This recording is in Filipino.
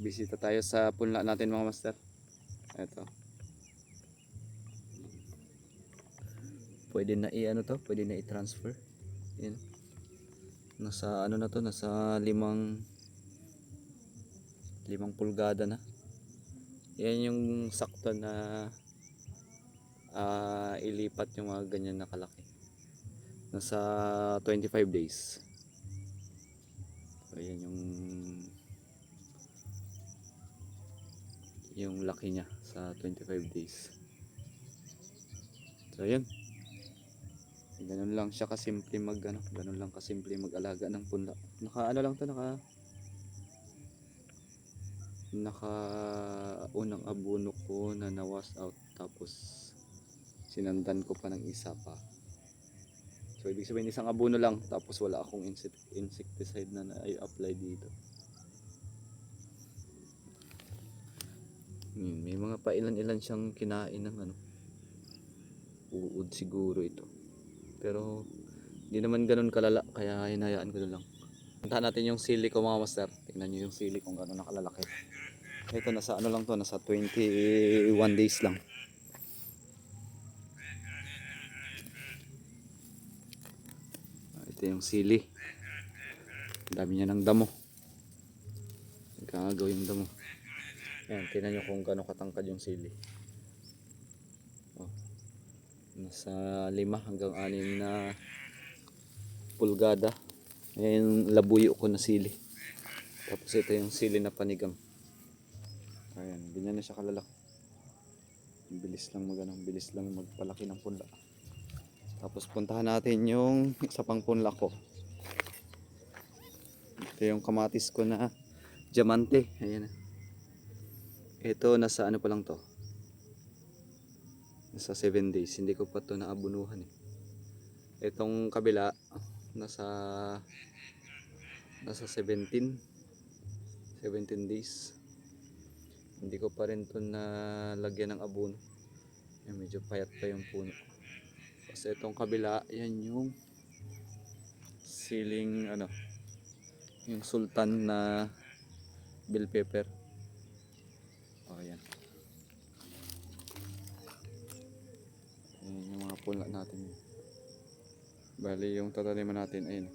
Bisita tayo sa punla natin mga master. Ito. Pwede na i-ano to? Pwede na i-transfer. Yan. Nasa ano na to? Nasa limang limang pulgada na. Yan yung sakto na ah, ilipat yung mga ganyan na kalaki. Nasa 25 days. So, yan yung yung laki niya sa 25 days. So, yun. Ganun lang siya kasimple mag ano, ganun lang kasimple mag-alaga ng punla. Naka ano lang to, naka naka unang abono ko na nawas out tapos sinandan ko pa ng isa pa. So ibig sabihin isang abono lang tapos wala akong insect insecticide na na-apply dito. Hmm, may mga pailan-ilan siyang kinain ng ano. Uod siguro ito. Pero hindi naman ganun kalala kaya hinayaan ko na lang. Puntahan natin yung sili ko mga master. Tingnan nyo yung sili kung gano'n nakalalaki. Ito nasa ano lang to, nasa 21 days lang. Ah, Ito yung sili. Dami niya ng damo. Nagkakagaw yung damo. Ayan, tingnan nyo kung gano'n katangkad yung sili. Oh. Nasa 5 hanggang 6 na pulgada. Ayan, labuyo ko na sili. Tapos ito yung sili na panigang. Ayan, ganyan na siya kalalaki. Bilis lang mag ano, ang bilis lang magpalaki ng punla. Tapos puntahan natin yung isa pang punla ko. Ito yung kamatis ko na diamante. Ayan. Ito nasa ano pa lang to. Nasa 7 days. Hindi ko pa to naabunuhan eh. Itong kabila nasa nasa 17 17 days hindi ko pa rin to nalagyan ng abono Yan, medyo payat pa yung puno kasi itong kabila yan yung siling ano yung sultan na bell pepper oh yan yan yung mga pula natin. Bali yung tataniman natin ayun